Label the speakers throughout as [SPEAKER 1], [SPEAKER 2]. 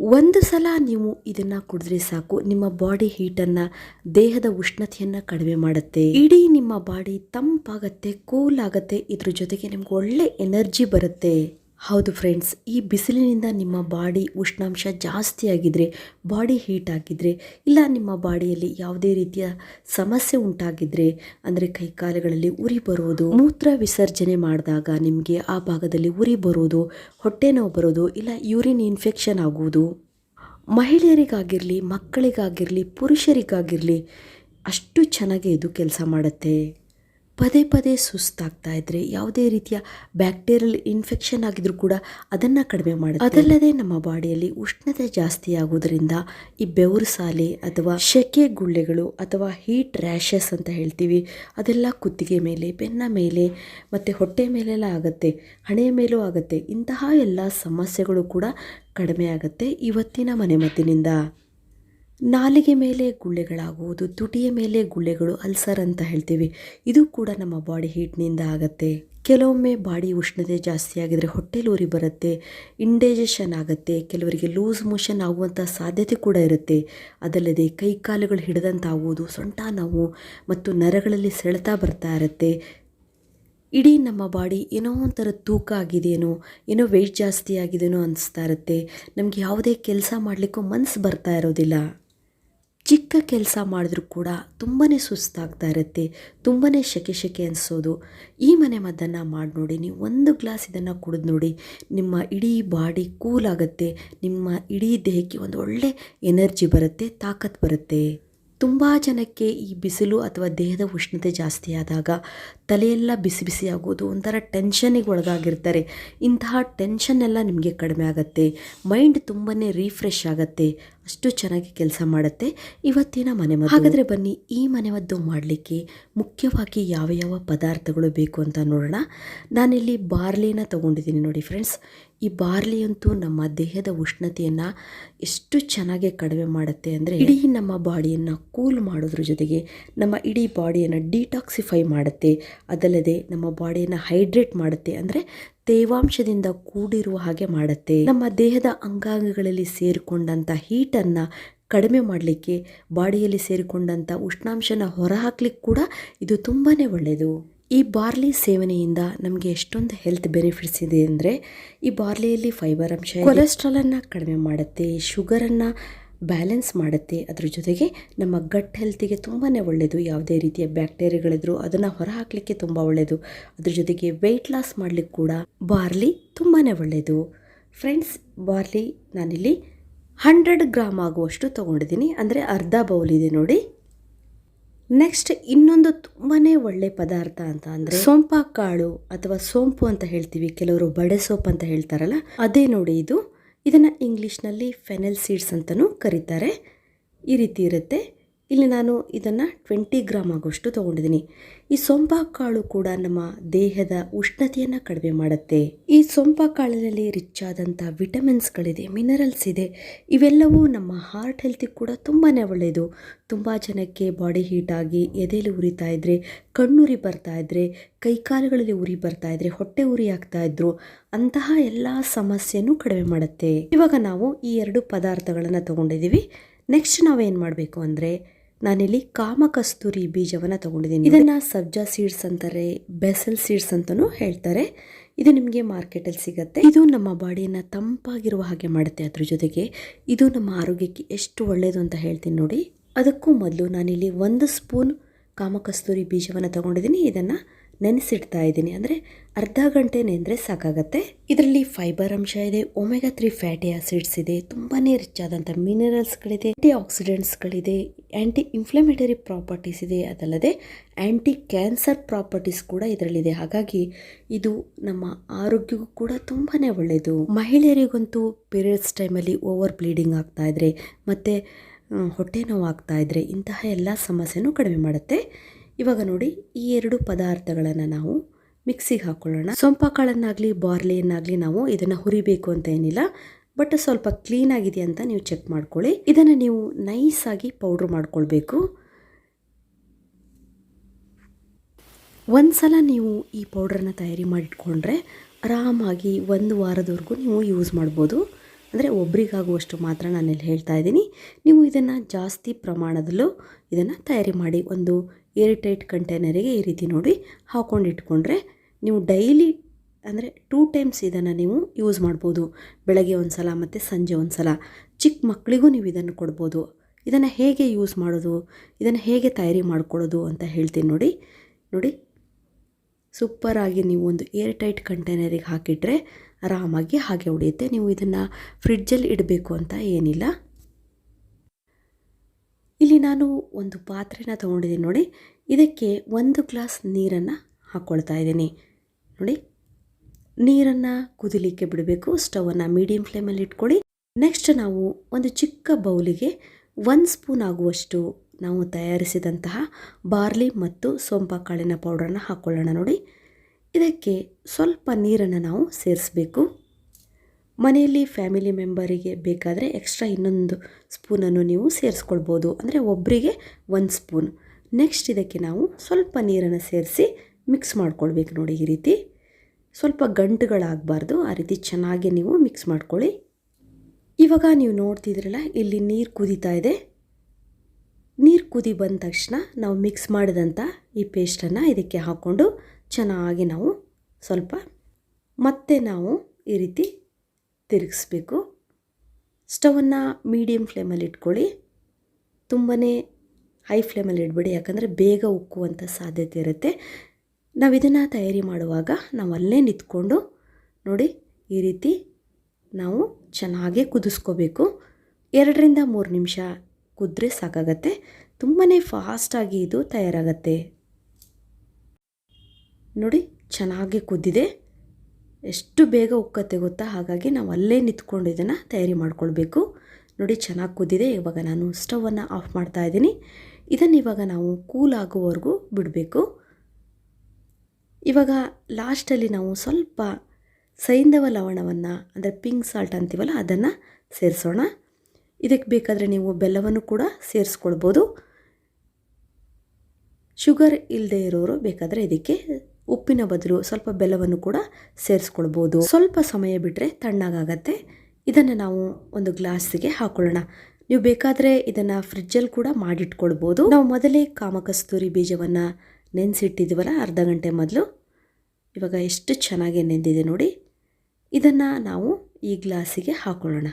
[SPEAKER 1] ಒಂದು ಸಲ ನೀವು ಇದನ್ನು ಕುಡಿದ್ರೆ ಸಾಕು. ನಿಮ್ಮ ಬಾಡಿ ಹೀಟನ್ನು ದೇಹದ ಉಷ್ಣತೆಯನ್ನು ಕಡಿಮೆ ಮಾಡುತ್ತೆ. ಇಡೀ ನಿಮ್ಮ ಬಾಡಿ ತಂಪಾಗತ್ತೆ ಕೂಲ್ ಆಗುತ್ತೆ. ಇದ್ರ ಜೊತೆಗೆ ನಿಮ್ಗೆ ಒಳ್ಳೆ ಎನರ್ಜಿ ಬರುತ್ತೆ. ಹೌದು ಫ್ರೆಂಡ್ಸ್ ಈ ಬಿಸಿಲಿನಿಂದ ನಿಮ್ಮ ಬಾಡಿ ಉಷ್ಣಾಂಶ ಜಾಸ್ತಿ ಆಗಿದ್ದರೆ ಬಾಡಿ ಹೀಟ್ ಆಗಿದ್ದರೆ ಇಲ್ಲ ನಿಮ್ಮ ಬಾಡಿಯಲ್ಲಿ ಯಾವುದೇ ರೀತಿಯ ಸಮಸ್ಯೆ ಉಂಟಾಗಿದ್ದರೆ ಅಂದರೆ ಕೈಕಾಲುಗಳಲ್ಲಿ ಉರಿ ಬರುವುದು, ಮೂತ್ರ ವಿಸರ್ಜನೆ ಮಾಡಿದಾಗ ನಿಮಗೆ ಆ ಭಾಗದಲ್ಲಿ ಉರಿ ಬರುವುದು, ಹೊಟ್ಟೆ ನೋವು ಬರೋದು ಇಲ್ಲ ಯೂರಿನ್ ಇನ್ಫೆಕ್ಷನ್ ಆಗುವುದು. ಮಹಿಳೆಯರಿಗಾಗಿರಲಿ, ಮಕ್ಕಳಿಗಾಗಿರಲಿ, ಪುರುಷರಿಗಾಗಿರಲಿ ಅಷ್ಟು ಚೆನ್ನಾಗಿ ಇದು ಕೆಲಸ ಮಾಡುತ್ತೆ. ಪದೇ ಪದೇ ಸುಸ್ತಾಗ್ತಾ ಇದ್ರೆ ಯಾವುದೇ ರೀತಿಯ ಬ್ಯಾಕ್ಟೀರಿಯಲ್ ಇನ್ಫೆಕ್ಷನ್ ಆಗಿದ್ರು ಕೂಡ ಅದನ್ನು ಕಡಿಮೆ ಮಾಡುತ್ತೆ. ಅದಲ್ಲದೆ ನಮ್ಮ ಬಾಡಿಯಲ್ಲಿ ಉಷ್ಣತೆ ಜಾಸ್ತಿ ಆಗೋದ್ರಿಂದ ಈ ಬೆವರು ಸಾಲೆ ಅಥವಾ ಶೆಕೆ ಗುಳ್ಳೆಗಳು ಅಥವಾ ಹೀಟ್ ರ್ಯಾಷಸ್ ಅಂತ ಹೇಳ್ತೀವಿ, ಅದೆಲ್ಲ ಕುತ್ತಿಗೆ ಮೇಲೆ, ಬೆನ್ನ ಮೇಲೆ ಮತ್ತು ಹೊಟ್ಟೆ ಮೇಲೆಲ್ಲ ಆಗುತ್ತೆ, ಹಣೆಯ ಮೇಲೂ ಆಗುತ್ತೆ, ಇಂತಹ ಎಲ್ಲ ಸಮಸ್ಯೆಗಳು ಕೂಡ ಕಡಿಮೆ ಆಗುತ್ತೆ ಇವತ್ತಿನ ಮನೆಮದ್ದಿನಿಂದ. ನಾಲಿಗೆ ಮೇಲೆ ಗುಳ್ಳೆಗಳಾಗುವುದು, ತುಟಿಯ ಮೇಲೆ ಗುಳ್ಳೆಗಳು, ಅಲ್ಸರ್ ಅಂತ ಹೇಳ್ತೀವಿ. ಇದು ಕೂಡ ನಮ್ಮ ಬಾಡಿ ಹೀಟ್ನಿಂದ ಆಗುತ್ತೆ. ಕೆಲವೊಮ್ಮೆ ಬಾಡಿ ಉಷ್ಣತೆ ಜಾಸ್ತಿ ಆಗಿದರೆ ಹೊಟ್ಟೆಲಿ ಉರಿ ಬರುತ್ತೆ, ಇಂಡೈಜೆಷನ್ ಆಗುತ್ತೆ, ಕೆಲವರಿಗೆ ಲೂಸ್ ಮೋಷನ್ ಆಗುವಂಥ ಸಾಧ್ಯತೆ ಕೂಡ ಇರುತ್ತೆ. ಅದಲ್ಲದೆ ಕೈ ಕಾಲುಗಳು ಹಿಡಿದಂತಾಗುವುದು, ಸೊಂಟ ನೋವು ಮತ್ತು ನರಗಳಲ್ಲಿ ಸೆಳೆತಾ ಬರ್ತಾ ಇರುತ್ತೆ. ಇಡೀ ನಮ್ಮ ಬಾಡಿ ಏನೋ ಒಂಥರ ತೂಕ ಆಗಿದೆಯೇನೋ, ಏನೋ ವೆಯ್ಟ್ ಜಾಸ್ತಿ ಆಗಿದೆಯೋ ಅನಿಸ್ತಾ ಇರುತ್ತೆ. ನಮಗೆ ಯಾವುದೇ ಕೆಲಸ ಮಾಡಲಿಕ್ಕೂ ಮನಸ್ಸು ಬರ್ತಾ ಇರೋದಿಲ್ಲ. ಚಿಕ್ಕ ಕೆಲಸ ಮಾಡಿದ್ರೂ ಕೂಡ ತುಂಬಾ ಸುಸ್ತಾಗ್ತಾ ಇರುತ್ತೆ ತುಂಬಾ ಶೆಕೆ ಶೆಕೆ ಅನಿಸೋದು. ಈ ಮನೆ ಮದ್ದನ್ನು ಮಾಡಿ ನೋಡಿ, ನೀವು ಒಂದು ಗ್ಲಾಸ್ ಇದನ್ನು ಕುಡಿದು ನೋಡಿ, ನಿಮ್ಮ ಇಡೀ ಬಾಡಿ ಕೂಲ್ ಆಗುತ್ತೆ, ನಿಮ್ಮ ಇಡೀ ದೇಹಕ್ಕೆ ಒಂದು ಒಳ್ಳೆ ಎನರ್ಜಿ ಬರುತ್ತೆ ತಾಕತ್ತು ಬರುತ್ತೆ. ತುಂಬ ಜನಕ್ಕೆ ಈ ಬಿಸಿಲು ಅಥವಾ ದೇಹದ ಉಷ್ಣತೆ ಜಾಸ್ತಿ ಆದಾಗ ತಲೆಯೆಲ್ಲ ಬಿಸಿ ಬಿಸಿ ಆಗೋದು, ಒಂಥರ ಟೆನ್ಷನಿಗೆ ಒಳಗಾಗಿರ್ತಾರೆ. ಇಂತಹ ಟೆನ್ಷನ್ ಎಲ್ಲ ನಿಮಗೆ ಕಡಿಮೆ ಆಗುತ್ತೆ ಮೈಂಡ್ ತುಂಬಾ ರೀಫ್ರೆಶ್ ಆಗುತ್ತೆ. ಅಷ್ಟು ಚೆನ್ನಾಗಿ ಕೆಲಸ ಮಾಡುತ್ತೆ. ಇವತ್ತಿನ ಮನೆಮದ್ದು ಹಾಗಾದರೆ ಬನ್ನಿ, ಈ ಮನೆಮದ್ದು ಮಾಡಲಿಕ್ಕೆ ಮುಖ್ಯವಾಗಿ ಯಾವ ಯಾವ ಪದಾರ್ಥಗಳು ಬೇಕು ಅಂತ ನೋಡೋಣ. ನಾನಿಲ್ಲಿ ಬಾರ್ಲಿನ ತೊಗೊಂಡಿದ್ದೀನಿ ನೋಡಿ ಫ್ರೆಂಡ್ಸ್. ಈ ಬಾರ್ಲಿಯಂತೂ ನಮ್ಮ ದೇಹದ ಉಷ್ಣತೆಯನ್ನು ಎಷ್ಟು ಚೆನ್ನಾಗಿ ಕಡಿಮೆ ಮಾಡುತ್ತೆ ಅಂದರೆ ಇಡೀ ನಮ್ಮ ಬಾಡಿಯನ್ನು ಕೂಲ್ ಮಾಡೋದ್ರ ಜೊತೆಗೆ ನಮ್ಮ ಇಡೀ ಬಾಡಿಯನ್ನು ಡಿಟಾಕ್ಸಿಫೈ ಮಾಡುತ್ತೆ. ಅದಲ್ಲದೆ ನಮ್ಮ ಬಾಡಿಯನ್ನು ಹೈಡ್ರೇಟ್ ಮಾಡುತ್ತೆ ಅಂದರೆ ತೇವಾಂಶದಿಂದ ಕೂಡಿರುವ ಹಾಗೆ ಮಾಡುತ್ತೆ. ನಮ್ಮ ದೇಹದ ಅಂಗಾಂಗಗಳಲ್ಲಿ ಸೇರಿಕೊಂಡಂಥ ಹೀಟನ್ನು ಕಡಿಮೆ ಮಾಡಲಿಕ್ಕೆ, ಬಾಡಿಯಲ್ಲಿ ಸೇರಿಕೊಂಡಂಥ ಉಷ್ಣಾಂಶನ ಹೊರಹಾಕ್ಲಿಕ್ಕೆ ಕೂಡ ಇದು ತುಂಬಾ ಒಳ್ಳೆಯದು ಈ ಬಾರ್ಲಿ ಸೇವನೆಯಿಂದ ನಮಗೆ ಎಷ್ಟೊಂದು ಹೆಲ್ತ್ ಬೆನಿಫಿಟ್ಸ್ ಇದೆ ಅಂದರೆ, ಈ ಬಾರ್ಲಿಯಲ್ಲಿ ಫೈಬರ್ ಅಂಶ ಕೊಲೆಸ್ಟ್ರಾಲನ್ನು ಕಡಿಮೆ ಮಾಡುತ್ತೆ, ಶುಗರನ್ನು ಬ್ಯಾಲೆನ್ಸ್ ಮಾಡುತ್ತೆ. ಅದ್ರ ಜೊತೆಗೆ ನಮ್ಮ ಗಟ್ ಹೆಲ್ತಿಗೆ ತುಂಬಾ ಒಳ್ಳೆಯದು ಯಾವುದೇ ರೀತಿಯ ಬ್ಯಾಕ್ಟೀರಿಯಾಗಳಿದ್ರು ಅದನ್ನು ಹೊರಹಾಕಲಿಕ್ಕೆ ತುಂಬ ಒಳ್ಳೆಯದು ಅದ್ರ ಜೊತೆಗೆ ವೆಯ್ಟ್ ಲಾಸ್ ಮಾಡಲಿಕ್ಕೆ ಕೂಡ ಬಾರ್ಲಿ ತುಂಬಾ ಒಳ್ಳೆಯದು ಫ್ರೆಂಡ್ಸ್ ಬಾರ್ಲಿ ನಾನಿಲ್ಲಿ ಹಂಡ್ರೆಡ್ ಗ್ರಾಮ್ ಆಗುವಷ್ಟು ತೊಗೊಂಡಿದ್ದೀನಿ. ಅಂದರೆ ಅರ್ಧ ಬೌಲ್ ಇದೆ ನೋಡಿ. ನೆಕ್ಸ್ಟ್ ಇನ್ನೊಂದು ತುಂಬಾ ಒಳ್ಳೆ ಪದಾರ್ಥ ಅಂತ ಅಂದರೆ ಸೋಂಪಾ ಕಾಳು ಅಥವಾ ಸೋಂಪು ಅಂತ ಹೇಳ್ತೀವಿ. ಕೆಲವರು ಬಡೆ ಸೋಪ್ ಅಂತ ಹೇಳ್ತಾರಲ್ಲ, ಅದೇ ನೋಡಿ ಇದು. ಇದನ್ನು ಇಂಗ್ಲೀಷ್ನಲ್ಲಿ ಫೆನೆಲ್ ಸೀಡ್ಸ್ ಅಂತಲೂ ಕರೀತಾರೆ. ಈ ರೀತಿ ಇರುತ್ತೆ. ಇಲ್ಲಿ ನಾನು ಇದನ್ನು ಟ್ವೆಂಟಿ ಗ್ರಾಮ್ ಆಗೋಷ್ಟು ತೊಗೊಂಡಿದ್ದೀನಿ. ಈ ಸೊಂಪಾ ಕಾಳು ಕೂಡ ನಮ್ಮ ದೇಹದ ಉಷ್ಣತೆಯನ್ನು ಕಡಿಮೆ ಮಾಡುತ್ತೆ. ಈ ಸೊಂಪಾ ಕಾಳಿನಲ್ಲಿ ರಿಚ್ ಆದಂಥ ವಿಟಮಿನ್ಸ್ಗಳಿದೆ ಮಿನರಲ್ಸ್ ಇದೆ. ಇವೆಲ್ಲವೂ ನಮ್ಮ ಹಾರ್ಟ್ ಹೆಲ್ತಿಗೆ ಕೂಡ ತುಂಬಾ ಒಳ್ಳೆಯದು ತುಂಬ ಜನಕ್ಕೆ ಬಾಡಿ ಹೀಟಾಗಿ ಎದೆಯಲ್ಲಿ ಉರಿತಾ ಇದ್ರೆ ಕಣ್ಣುರಿ ಬರ್ತಾ ಇದ್ರೆ ಕೈಕಾಲುಗಳಲ್ಲಿ ಉರಿ ಬರ್ತಾ ಇದ್ರೆ, ಹೊಟ್ಟೆ ಉರಿ ಆಗ್ತಾ ಇದ್ರು, ಅಂತಹ ಎಲ್ಲ ಸಮಸ್ಯೆನೂ ಕಡಿಮೆ ಮಾಡುತ್ತೆ. ಇವಾಗ ನಾವು ಈ ಎರಡು ಪದಾರ್ಥಗಳನ್ನು ತಗೊಂಡಿದ್ದೀವಿ. ನೆಕ್ಸ್ಟ್ ನಾವೇನು ಮಾಡಬೇಕು ಅಂದರೆ ನಾನಿಲ್ಲಿ ಕಾಮಕಸ್ತೂರಿ ಬೀಜವನ್ನು ತಗೊಂಡಿದ್ದೀನಿ. ಇದನ್ನು ಸಬ್ಜಾ ಸೀಡ್ಸ್ ಅಂತಾರೆ ಬೆಸಲ್ ಸೀಡ್ಸ್ ಅಂತಲೂ ಹೇಳ್ತಾರೆ. ಇದು ನಿಮಗೆ ಮಾರ್ಕೆಟಲ್ಲಿ ಸಿಗುತ್ತೆ. ಇದು ನಮ್ಮ ಬಾಡಿಯನ್ನು ತಂಪಾಗಿರುವ ಹಾಗೆ ಮಾಡುತ್ತೆ ಅದ್ರ ಜೊತೆಗೆ. ಇದು ನಮ್ಮ ಆರೋಗ್ಯಕ್ಕೆ ಎಷ್ಟು ಒಳ್ಳೆಯದು ಅಂತ ಹೇಳ್ತೀನಿ ನೋಡಿ. ಅದಕ್ಕೂ ಮೊದಲು ನಾನಿಲ್ಲಿ ಒಂದು ಸ್ಪೂನ್ ಕಾಮಕಸ್ತೂರಿ ಬೀಜವನ್ನು ತಗೊಂಡಿದ್ದೀನಿ. ಇದನ್ನು ನೆನೆಸಿಡ್ತಾ ಇದ್ದೀನಿ. ಅಂದರೆ ಅರ್ಧ ಗಂಟೆ ನೆಂದರೆ ಸಾಕಾಗತ್ತೆ. ಇದರಲ್ಲಿ ಫೈಬರ್ ಅಂಶ ಇದೆ ಒಮೆಗಾ ತ್ರೀ ಫ್ಯಾಟಿ ಆಸಿಡ್ಸ್ ಇದೆ ತುಂಬಾ ರಿಚ್ ಆದಂಥ ಮಿನರಲ್ಸ್ಗಳಿದೆ ಆಂಟಿ ಆಕ್ಸಿಡೆಂಟ್ಸ್ಗಳಿದೆ ಆ್ಯಂಟಿ ಇನ್ಫ್ಲಮೇಟರಿ ಪ್ರಾಪರ್ಟೀಸ್ ಇದೆ. ಅದಲ್ಲದೆ ಆ್ಯಂಟಿ ಕ್ಯಾನ್ಸರ್ ಪ್ರಾಪರ್ಟೀಸ್ ಕೂಡ ಇದರಲ್ಲಿದೆ. ಹಾಗಾಗಿ ಇದು ನಮ್ಮ ಆರೋಗ್ಯಕ್ಕೂ ಕೂಡ ತುಂಬಾ ಒಳ್ಳೆಯದು ಮಹಿಳೆಯರಿಗಂತೂ ಪೀರಿಯಡ್ಸ್ ಟೈಮಲ್ಲಿ ಓವರ್ ಬ್ಲೀಡಿಂಗ್ ಆಗ್ತಾ ಇದ್ರೆ, ಮತ್ತು ಹೊಟ್ಟೆ ನೋವು ಆಗ್ತಾ ಇದ್ರೆ ಇಂತಹ ಎಲ್ಲ ಸಮಸ್ಯೆನೂ ಕಡಿಮೆ ಮಾಡುತ್ತೆ. ಇವಾಗ ನೋಡಿ ಈ ಎರಡು ಪದಾರ್ಥಗಳನ್ನು ನಾವು ಮಿಕ್ಸಿಗೆ ಹಾಕ್ಕೊಳ್ಳೋಣ ಸೊಂಪ ಕಾಳನ್ನಾಗಲಿ ಬಾರ್ಲಿಯನ್ನಾಗಲಿ ನಾವು ಇದನ್ನು ಹುರಿಬೇಕು ಅಂತ ಏನಿಲ್ಲ. ಬಟ್ ಸ್ವಲ್ಪ ಕ್ಲೀನ್ ಆಗಿದೆ ಅಂತ ನೀವು ಚೆಕ್ ಮಾಡ್ಕೊಳ್ಳಿ. ಇದನ್ನು ನೀವು ನೈಸಾಗಿ ಪೌಡ್ರ್ ಮಾಡ್ಕೊಳ್ಬೇಕು. ಒಂದು ಸಲ ನೀವು ಈ ಪೌಡ್ರನ್ನ ತಯಾರಿ ಮಾಡಿಟ್ಕೊಂಡ್ರೆ ಆರಾಮಾಗಿ ಒಂದು ವಾರದವರೆಗೂ ನೀವು ಯೂಸ್ ಮಾಡ್ಬೋದು. ಅಂದರೆ ಒಬ್ರಿಗಾಗುವಷ್ಟು ಮಾತ್ರ ನಾನಿಲ್ಲಿ ಹೇಳ್ತಾ ಇದ್ದೀನಿ. ನೀವು ಇದನ್ನು ಜಾಸ್ತಿ ಪ್ರಮಾಣದಲ್ಲೂ ಇದನ್ನು ತಯಾರಿ ಮಾಡಿ ಒಂದು ಏರ್ ಟೈಟ್ ಕಂಟೈನರಿಗೆ ಈ ರೀತಿ ನೋಡಿ ಹಾಕೊಂಡು ಇಟ್ಕೊಂಡ್ರೆ ನೀವು ಡೈಲಿ ಅಂದರೆ ಟೂ ಟೈಮ್ಸ್ ಇದನ್ನು ನೀವು ಯೂಸ್ ಮಾಡ್ಬೋದು. ಬೆಳಗ್ಗೆ ಒಂದು ಸಲ ಮತ್ತು ಸಂಜೆ ಒಂದು ಸಲ. ಚಿಕ್ಕ ಮಕ್ಕಳಿಗೂ ನೀವು ಇದನ್ನು ಕೊಡ್ಬೋದು. ಇದನ್ನು ಹೇಗೆ ಯೂಸ್ ಮಾಡೋದು? ಇದನ್ನು ಹೇಗೆ ತಯಾರಿ ಮಾಡ್ಕೊಳ್ಳೋದು ಅಂತ ಹೇಳ್ತೀನಿ ನೋಡಿ. ನೋಡಿ. ಸೂಪರಾಗಿ ನೀವು ಒಂದು ಏರ್ಟೈಟ್ ಕಂಟೈನರಿಗೆ ಹಾಕಿಟ್ರೆ ಆರಾಮಾಗಿ ಹಾಗೆ ಉಳಿಯುತ್ತೆ. ನೀವು ಇದನ್ನು ಫ್ರಿಡ್ಜಲ್ಲಿ ಇಡಬೇಕು ಅಂತ ಏನಿಲ್ಲ. ನಾನು ಒಂದು ಪಾತ್ರೆನ ತೊಗೊಂಡಿದ್ದೀನಿ ನೋಡಿ. ಇದಕ್ಕೆ ಒಂದು ಗ್ಲಾಸ್ ನೀರನ್ನು ಹಾಕ್ಕೊಳ್ತಾ ಇದ್ದೀನಿ. ನೋಡಿ. ನೀರನ್ನು ಕುದಿಲಿಕ್ಕೆ ಬಿಡಬೇಕು. ಸ್ಟವನ್ನು ಮೀಡಿಯಂ ಫ್ಲೇಮಲ್ಲಿ ಇಟ್ಕೊಳ್ಳಿ. ನೆಕ್ಸ್ಟ್ ನಾವು ಒಂದು ಚಿಕ್ಕ ಬೌಲಿಗೆ ಒಂದು ಸ್ಪೂನ್ ಆಗುವಷ್ಟು ನಾವು ತಯಾರಿಸಿದಂತಹ ಬಾರ್ಲಿ ಮತ್ತು ಸೋಂಪ ಕಾಳಿನ ಪೌಡರನ್ನ ಹಾಕ್ಕೊಳ್ಳೋಣ ನೋಡಿ. ಇದಕ್ಕೆ ಸ್ವಲ್ಪ ನೀರನ್ನು ನಾವು ಸೇರಿಸಬೇಕು. ಮನೆಯಲ್ಲಿ ಫ್ಯಾಮಿಲಿ ಮೆಂಬರಿಗೆ ಬೇಕಾದರೆ ಎಕ್ಸ್ಟ್ರಾ ಇನ್ನೊಂದು ಸ್ಪೂನನ್ನು ನೀವು ಸೇರಿಸ್ಕೊಳ್ಬೋದು. ಅಂದರೆ ಒಬ್ಬರಿಗೆ ಒಂದು ಸ್ಪೂನ್ ನೆಕ್ಸ್ಟ್ ಇದಕ್ಕೆ ನಾವು ಸ್ವಲ್ಪ ನೀರನ್ನು ಸೇರಿಸಿ ಮಿಕ್ಸ್ ಮಾಡ್ಕೊಳ್ಬೇಕು ನೋಡಿ ಈ ರೀತಿ. ಸ್ವಲ್ಪ ಗಂಟುಗಳಾಗಬಾರ್ದು, ಆ ರೀತಿ ಚೆನ್ನಾಗಿ ನೀವು ಮಿಕ್ಸ್ ಮಾಡ್ಕೊಳ್ಳಿ. ಇವಾಗ ನೀವು ನೋಡ್ತಿದ್ರಲ್ಲ, ಇಲ್ಲಿ ನೀರು ಕುದೀತಾ ಇದೆ. ನೀರು ಕುದಿ ಬಂದ ತಕ್ಷಣ ನಾವು ಮಿಕ್ಸ್ ಮಾಡಿದಂಥ ಈ ಪೇಸ್ಟನ್ನು ಇದಕ್ಕೆ ಹಾಕ್ಕೊಂಡು ಚೆನ್ನಾಗಿ ನಾವು ಸ್ವಲ್ಪ ಮತ್ತೆ ನಾವು ಈ ರೀತಿ ತಿರುಗಿಸ್ಬೇಕು. ಸ್ಟವನ್ನು ಮೀಡಿಯಮ್ ಫ್ಲೇಮಲ್ಲಿ ಇಟ್ಕೊಳ್ಳಿ. ತುಂಬಾ ಹೈ ಫ್ಲೇಮಲ್ಲಿ ಇಡಬೇಡಿ, ಯಾಕಂದರೆ ಬೇಗ ಉಕ್ಕುವಂಥ ಸಾಧ್ಯತೆ ಇರುತ್ತೆ. ನಾವು ಇದನ್ನು ತಯಾರಿ ಮಾಡುವಾಗ ನಾವು ಅಲ್ಲೇ ನಿಂತ್ಕೊಂಡು ನೋಡಿ ಈ ರೀತಿ ನಾವು ಚೆನ್ನಾಗೇ ಕುದಿಸ್ಕೋಬೇಕು. ಎರಡರಿಂದ ಮೂರು ನಿಮಿಷ ಕುದ್ರೆ ಸಾಕಾಗತ್ತೆ. ತುಂಬಾ ಫಾಸ್ಟಾಗಿ ಇದು ತಯಾರಾಗತ್ತೆ. ನೋಡಿ, ಚೆನ್ನಾಗಿ ಕುದ್ದಿದೆ ಎಷ್ಟು ಬೇಗ ಉಕ್ಕತ್ತೆ ಗೊತ್ತಾ? ಹಾಗಾಗಿ ನಾವು ಅಲ್ಲೇ ನಿಂತ್ಕೊಂಡು ಇದನ್ನು ತಯಾರಿ ಮಾಡ್ಕೊಳ್ಬೇಕು. ನೋಡಿ, ಚೆನ್ನಾಗಿ ಕುದ್ದಿದೆ ಇವಾಗ ನಾನು ಸ್ಟವನ್ನು ಆಫ್ ಮಾಡ್ತಾ ಇದ್ದೀನಿ. ಇದನ್ನು ಇವಾಗ ನಾವು ಕೂಲ್ ಆಗುವವರೆಗೂ ಬಿಡಬೇಕು. ಇವಾಗ ಲಾಸ್ಟಲ್ಲಿ ನಾವು ಸ್ವಲ್ಪ ಸೈಂಧವ ಲವಣವನ್ನು, ಅಂದರೆ ಪಿಂಕ್ ಸಾಲ್ಟ್ ಅಂತೀವಲ್ಲ, ಅದನ್ನು ಸೇರಿಸೋಣ. ಇದಕ್ಕೆ ಬೇಕಾದರೆ ನೀವು ಬೆಲ್ಲವನ್ನು ಕೂಡ ಸೇರಿಸ್ಕೊಳ್ಬೋದು. ಶುಗರ್ ಇಲ್ಲದೆ ಇರೋರು ಬೇಕಾದರೆ ಇದಕ್ಕೆ ಉಪ್ಪಿನ ಬದಲು ಸ್ವಲ್ಪ ಬೆಲ್ಲವನ್ನು ಕೂಡ ಸೇರಿಸ್ಕೊಳ್ಬೋದು. ಸ್ವಲ್ಪ ಸಮಯ ಬಿಟ್ಟರೆ ತಣ್ಣಗಾಗತ್ತೆ. ಇದನ್ನು ನಾವು ಒಂದು ಗ್ಲಾಸಿಗೆ ಹಾಕೊಳ್ಳೋಣ. ನೀವು ಬೇಕಾದರೆ ಇದನ್ನು ಫ್ರಿಜ್ಜಲ್ಲಿ ಕೂಡ ಮಾಡಿಟ್ಕೊಳ್ಬೋದು. ನಾವು ಮೊದಲೇ ಕಾಮಕಸ್ತೂರಿ ಬೀಜವನ್ನು ನೆನೆಸಿಟ್ಟಿದ್ದೀವಲ್ಲ ಅರ್ಧ ಗಂಟೆ ಮೊದಲು? ಇವಾಗ ಎಷ್ಟು ಚೆನ್ನಾಗಿ ನೆಂದಿದೆ ನೋಡಿ. ಇದನ್ನು ನಾವು ಈ ಗ್ಲಾಸಿಗೆ ಹಾಕೊಳ್ಳೋಣ.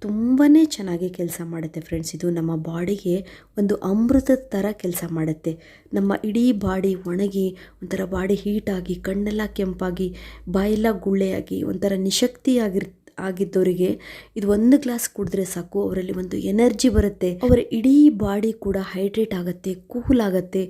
[SPEAKER 1] ತುಂಬಾ ಚೆನ್ನಾಗಿ ಕೆಲಸ ಮಾಡುತ್ತೆ ಫ್ರೆಂಡ್ಸ್ ಇದು ನಮ್ಮ ಬಾಡಿಗೆ ಒಂದು ಅಮೃತದ ಥರ ಕೆಲಸ ಮಾಡುತ್ತೆ. ನಮ್ಮ ಇಡೀ ಬಾಡಿ ಒಣಗಿ, ಒಂಥರ ಬಾಡಿ ಹೀಟಾಗಿ ಕಣ್ಣೆಲ್ಲ ಕೆಂಪಾಗಿ, ಬಾಯೆಲ್ಲ ಗುಳ್ಳೆಯಾಗಿ, ಒಂಥರ ನಿಶಕ್ತಿಯಾಗಿರ್ ಆಗಿದ್ದವರಿಗೆ ಇದು ಒಂದು ಗ್ಲಾಸ್ ಕುಡಿದ್ರೆ ಸಾಕು, ಅವರಲ್ಲಿ ಒಂದು ಎನರ್ಜಿ ಬರುತ್ತೆ. ಅವರ ಇಡೀ ಬಾಡಿ ಕೂಡ ಹೈಡ್ರೇಟ್ ಆಗುತ್ತೆ ಕೂಲ್ ಆಗುತ್ತೆ.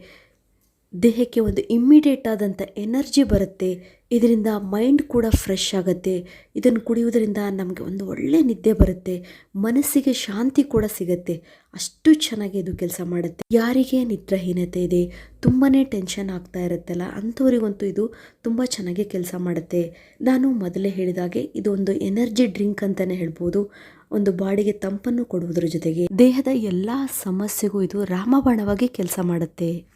[SPEAKER 1] ದೇಹಕ್ಕೆ ಒಂದು ಇಮ್ಮಿಡಿಯೇಟ್ ಆದಂಥ ಎನರ್ಜಿ ಬರುತ್ತೆ. ಇದರಿಂದ ಮೈಂಡ್ ಕೂಡ ಫ್ರೆಶ್ ಆಗುತ್ತೆ. ಇದನ್ನು ಕುಡಿಯುವುದರಿಂದ ನಮಗೆ ಒಂದು ಒಳ್ಳೆ ನಿದ್ದೆ ಬರುತ್ತೆ. ಮನಸ್ಸಿಗೆ ಶಾಂತಿ ಕೂಡ ಸಿಗುತ್ತೆ. ಅಷ್ಟು ಚೆನ್ನಾಗಿ ಇದು ಕೆಲಸ ಮಾಡುತ್ತೆ. ಯಾರಿಗೆ ನಿದ್ರಾಹೀನತೆ ಇದೆ ತುಂಬಾ ಟೆನ್ಷನ್ ಆಗ್ತಾ ಇರುತ್ತಲ್ಲ, ಅಂಥವ್ರಿಗಂತೂ ಇದು ತುಂಬ ಚೆನ್ನಾಗಿ ಕೆಲಸ ಮಾಡುತ್ತೆ. ನಾನು ಮೊದಲೇ ಹೇಳಿದಾಗೆ ಇದು ಒಂದು ಎನರ್ಜಿ ಡ್ರಿಂಕ್ ಅಂತಲೇ ಹೇಳ್ಬೋದು. ಒಂದು ಬಾಡಿಗೆ ತಂಪನ್ನು ಕೊಡುವುದರ ಜೊತೆಗೆ ದೇಹದ ಎಲ್ಲ ಸಮಸ್ಯೆಗೂ ಇದು ರಾಮಬಾಣವಾಗಿ ಕೆಲಸ ಮಾಡುತ್ತೆ.